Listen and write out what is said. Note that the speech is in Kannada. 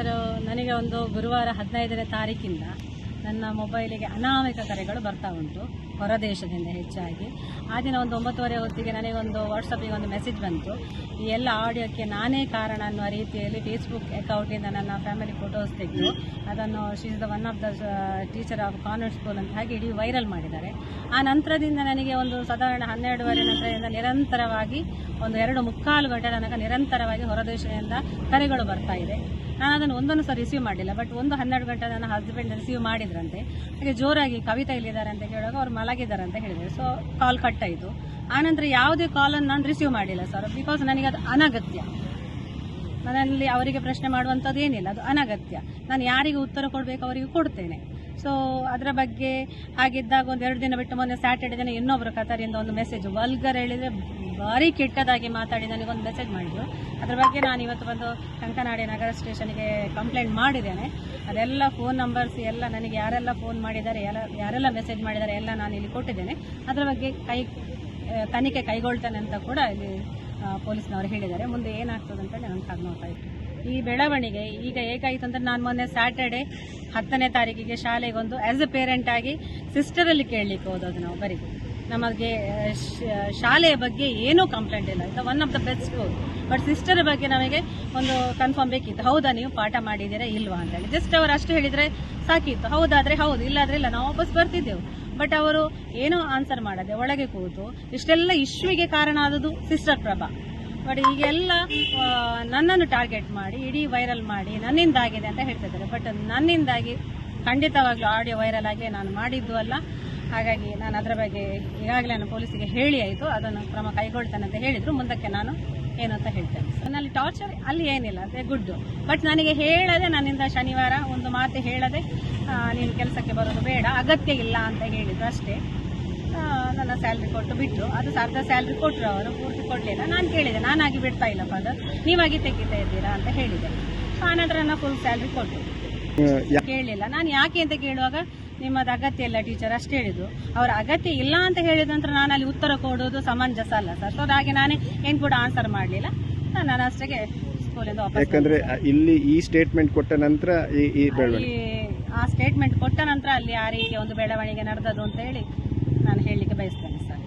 ಸರ್ ನನಗೆ ಒಂದು ಗುರುವಾರ ಹದಿನೈದನೇ ತಾರೀಕಿಂದ ನನ್ನ ಮೊಬೈಲಿಗೆ ಅನಾಮಿಕ ಕರೆಗಳು ಬರ್ತಾ ಉಂಟು ಹೊರದೇಶದಿಂದ ಹೆಚ್ಚಾಗಿ. ಆ ದಿನ ಒಂದು ಒಂಬತ್ತುವರೆ ಹೊತ್ತಿಗೆ ನನಗೊಂದು ವಾಟ್ಸಪ್ಪಿಗೆ ಒಂದು ಮೆಸೇಜ್ ಬಂತು. ಈ ಎಲ್ಲ ಆಡಿಯೋಕ್ಕೆ ನಾನೇ ಕಾರಣ ಅನ್ನುವ ರೀತಿಯಲ್ಲಿ ಫೇಸ್ಬುಕ್ ಅಕೌಂಟಿಂದ ನನ್ನ ಫ್ಯಾಮಿಲಿ ಫೋಟೋಸ್ ತೆಗೆದು ಅದನ್ನು she's the one of the teacher of convent school ಅಂತ ಹಾಗೆ ಇಡೀ ವೈರಲ್ ಮಾಡಿದ್ದಾರೆ. ಆ ನಂತರದಿಂದ ನನಗೆ ಒಂದು ಸಾಧಾರಣ ಹನ್ನೆರಡುವರೆ ನಂತರದಿಂದ ನಿರಂತರವಾಗಿ, ಒಂದು ಎರಡು ಮುಕ್ಕಾಲು ಗಂಟೆ ತನಕ ನಿರಂತರವಾಗಿ ಹೊರದೇಶದಿಂದ ಕರೆಗಳು ಬರ್ತಾ ಇದೆ. ನಾನು ಅದನ್ನು ಒಂದೊಂದು ಸಹ ರಿಸೀವ್ ಮಾಡಲಿಲ್ಲ ಬಟ್ ಒಂದು ಹನ್ನೆರಡು ಗಂಟೆ ನನ್ನ ಹಸ್ಬೆಂಡ್ ರಿಸೀವ್ ಮಾಡಿದ್ರಂತೆ. ಹಾಗೆ ಜೋರಾಗಿ ಕವಿತಾ ಇಲ್ಲಿದ್ದಾರೆ ಅಂತ ಕೇಳುವಾಗ ಅವ್ರು ಮಲಗಿದ್ದಾರೆ ಅಂತ ಹೇಳಿದರು. ಸೊ ಕಾಲ್ ಕಟ್ ಆಯಿತು. ಆನಂತರ ಯಾವುದೇ ಕಾಲನ್ನು ನಾನು ರಿಸೀವ್ ಮಾಡಿಲ್ಲ ಸರ್ ಬಿಕಾಸ್ ನನಗೆ ಅದು ಅನಗತ್ಯ. ನನ್ನಲ್ಲಿ ಅವರಿಗೆ ಪ್ರಶ್ನೆ ಮಾಡುವಂಥದ್ದು ಏನಿಲ್ಲ, ಅದು ಅನಗತ್ಯ. ನಾನು ಯಾರಿಗೆ ಉತ್ತರ ಕೊಡಬೇಕು ಅವರಿಗೆ ಕೊಡ್ತೇನೆ. ಸೊ ಅದರ ಬಗ್ಗೆ ಹಾಗಿದ್ದಾಗ ಒಂದು ಎರಡು ದಿನ ಬಿಟ್ಟು ಮೊನ್ನೆ ಸ್ಯಾಟರ್ಡೆ ದಿನ ಇನ್ನೊಬ್ಬರು ಕತಾರಿಂದ ಒಂದು ಮೆಸೇಜ್ ವಲ್ಗರ್ ಹೇಳಿದರೆ ಭಾರಿ ಕೆಟ್ಟದಾಗಿ ಮಾತಾಡಿ ನನಗೊಂದು ಮೆಸೇಜ್ ಮಾಡಿದ್ರು. ಅದ್ರ ಬಗ್ಗೆ ನಾನು ಇವತ್ತು ಬಂದು ಕಂಕನಾಡಿ ನಗರ ಸ್ಟೇಷನ್ಗೆ ಕಂಪ್ಲೇಂಟ್ ಮಾಡಿದ್ದೇನೆ. ಅದೆಲ್ಲ ಫೋನ್ ನಂಬರ್ಸ್ ಎಲ್ಲ ನನಗೆ ಯಾರೆಲ್ಲ ಫೋನ್ ಮಾಡಿದ್ದಾರೆ ಎಲ್ಲ ಯಾರೆಲ್ಲ ಮೆಸೇಜ್ ಮಾಡಿದ್ದಾರೆ ಎಲ್ಲ ನಾನು ಇಲ್ಲಿ ಕೊಟ್ಟಿದ್ದೇನೆ. ಅದರ ಬಗ್ಗೆ ಕೈ, ತನಿಖೆ ಕೈಗೊಳ್ತಾನೆ ಅಂತ ಕೂಡ ಇಲ್ಲಿ ಪೊಲೀಸ್ನವರು ಹೇಳಿದ್ದಾರೆ. ಮುಂದೆ ಏನಾಗ್ತದೆ ಅಂತ ನಾನು ಕಾದು ನೋಡ್ತಾ ಇದ್ದೀನಿ ಈ ಬೆಳವಣಿಗೆ ಈಗ ಹೇಗಾಯಿತು ಅಂದರೆ ನಾನು ಮೊನ್ನೆ ಸ್ಯಾಟರ್ಡೆ ಹತ್ತನೇ ತಾರೀಕಿಗೆ ಶಾಲೆಗೊಂದು ಆ್ಯಸ್ ಎ ಪೇರೆಂಟ್ ಆಗಿ ಸಿಸ್ಟರಲ್ಲಿ ಕೇಳಲಿಕ್ಕೆ ಹೋದದ್ದು ನಾವು, ಬರೀ. ನಮಗೆ ಶಾಲೆಯ ಬಗ್ಗೆ ಏನೂ ಕಂಪ್ಲೇಂಟ್ ಇಲ್ಲ. ಇದು one of the best school but sister ಬಗ್ಗೆ ನಮಗೆ ಒಂದು ಕನ್ಫರ್ಮ್ ಬೇಕಿತ್ತು. ಹೌದಾ, ನೀವು ಪಾಠ ಮಾಡಿದ್ದೀರಾ ಇಲ್ವಾ ಅಂತೇಳಿ. ಜಸ್ಟ್ ಅವರು ಅಷ್ಟು ಹೇಳಿದರೆ ಸಾಕಿತ್ತು. ಹೌದಾದರೆ ಹೌದು, ಇಲ್ಲಾದ್ರೆ ಇಲ್ಲ. ನಾವು ವಾಪಸ್ ಬರ್ತಿದ್ದೆವು. ಬಟ್ ಅವರು ಏನೂ ಆನ್ಸರ್ ಮಾಡದೆ ಒಳಗೆ ಕೂತು ಇಷ್ಟೆಲ್ಲ ಇಶ್ವಿಗೆ ಕಾರಣ ಆದದ್ದು ಸಿಸ್ಟರ್ ಪ್ರಭಾ. ಬಟ್ ಈಗೆಲ್ಲ ನನ್ನನ್ನು ಟಾರ್ಗೆಟ್ ಮಾಡಿ, ಇಡೀ ವೈರಲ್ ಮಾಡಿ, ನನ್ನಿಂದಾಗಿದೆ ಅಂತ ಹೇಳ್ತಿದ್ದಾರೆ ಬಟ್ ನನ್ನಿಂದಾಗಿ ಖಂಡಿತವಾಗ್ಲೂ ಆಡಿಯೋ ವೈರಲ್ ಆಗಿ ನಾನು ಮಾಡಿದ್ದು ಅಲ್ಲ. ಹಾಗಾಗಿ ನಾನು ಅದರ ಬಗ್ಗೆ ಈಗಾಗಲೇ ನಾನು ಪೊಲೀಸಿಗೆ ಹೇಳಿ ಆಯಿತು. ಅದನ್ನು ಕ್ರಮ ಕೈಗೊಳ್ತೇನೆ ಅಂತ ಹೇಳಿದರು. ಮುಂದಕ್ಕೆ ನಾನು ಏನು ಅಂತ ಹೇಳ್ತೇನೆ. ನನ್ನಲ್ಲಿ ಟಾರ್ಚರ್ ಅಲ್ಲಿ ಏನಿಲ್ಲ. ಅದೇ ಗುಡ್ಡು ಬಟ್ ನನಗೆ ಹೇಳದೆ ನನ್ನಿಂದ ಶನಿವಾರ ಒಂದು ಮಾತು ಹೇಳದೆ ನೀನು ಕೆಲಸಕ್ಕೆ ಬರೋದು ಬೇಡ ಅಗತ್ಯ ಇಲ್ಲ ಅಂತ ಹೇಳಿದ್ರು ಅಷ್ಟೇ. ನನ್ನ ಸ್ಯಾಲ್ರಿ ಕೊಟ್ಟು ಬಿಟ್ಟರು ಅದು ಅರ್ಧ ಸ್ಯಾಲ್ರಿ ಕೊಟ್ಟರು ಅವರು. ಪೂರ್ತಿ ಕೊಡಲಿಲ್ಲ. ನಾನು ಕೇಳಿದೆ. ನಾನಾಗಿ ಬಿಡ್ತಾ ಇಲ್ಲಪ್ಪ ಅದು. ನೀವಾಗಿ ತೆಗಿತಾ ಇದ್ದೀರಾ ಅಂತ ಹೇಳಿದೆ. ಆನಂತರ ನನ್ನ ಫುಲ್ ಸ್ಯಾಲ್ರಿ ಕೊಟ್ಟರು. ಕೇಳಲಿಲ್ಲ. ನಾನು ಯಾಕೆ ಅಂತ ಕೇಳುವಾಗ ನಿಮ್ಮದು ಅಗತ್ಯ ಇಲ್ಲ ಟೀಚರ್ ಅಷ್ಟು ಹೇಳಿದ್ರು ಅವ್ರ ಅಗತ್ಯ ಇಲ್ಲ ಅಂತ ಹೇಳಿದ ನಂತರ ನಾನು ಅಲ್ಲಿ ಉತ್ತರ ಕೊಡೋದು ಸಮಂಜಸ ಅಲ್ಲ ಸರ್ ಸೊ ಹಾಗೆ ನಾನೇ ಏನು ಕೂಡ ಆನ್ಸರ್ ಮಾಡಲಿಲ್ಲ. ನಾನು ಅಷ್ಟಕ್ಕೆ ಸ್ಕೂಲಿಂದ ಯಾಕಂದ್ರೆ ಇಲ್ಲಿ ಈ ಸ್ಟೇಟ್ಮೆಂಟ್ ಕೊಟ್ಟ ನಂತರ ಈ ಆ ಸ್ಟೇಟ್ಮೆಂಟ್ ಕೊಟ್ಟ ನಂತರ ಅಲ್ಲಿ ಆ ರೀತಿಯ ಒಂದು ಬೆಳವಣಿಗೆ ನಡೆದದು ಅಂತ ಹೇಳಿ ನಾನು ಹೇಳಲಿಕ್ಕೆ ಬಯಸ್ತೇನೆ ಸರ್